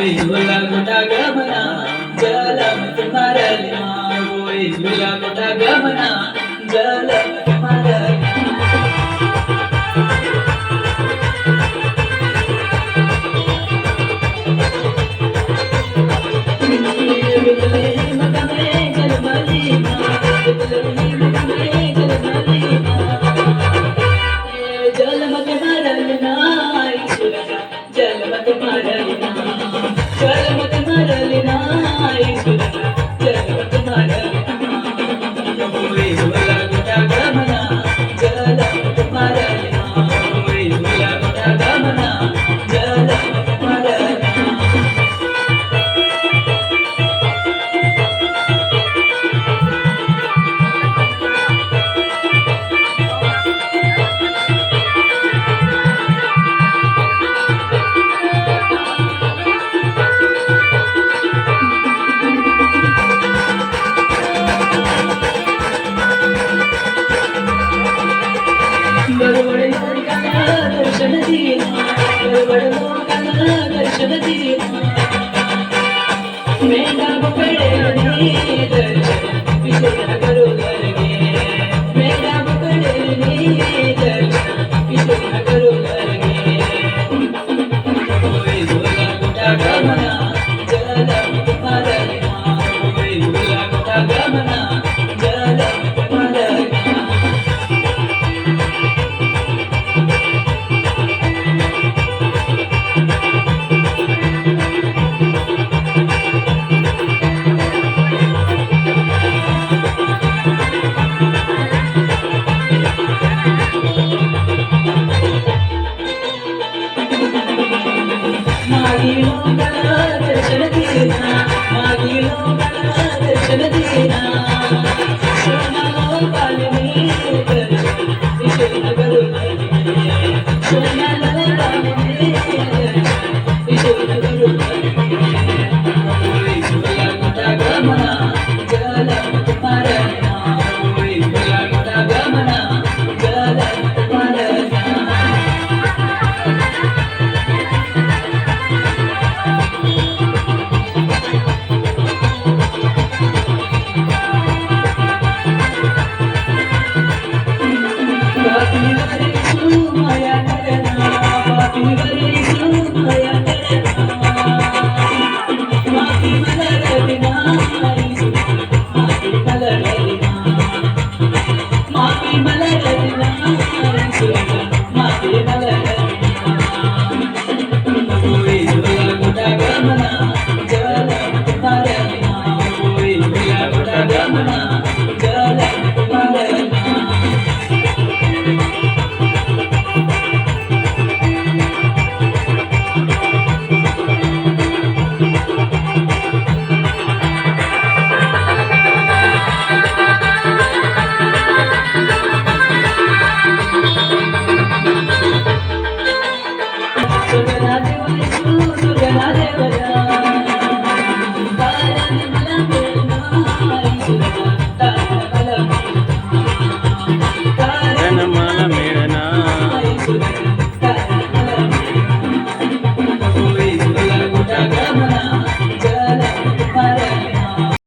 हिंदूला मोठा गमना जलम तुम्हाला हिंदूला मोठा なるよね。దర్శన దిశ మార్గిలో దర్శన దిశ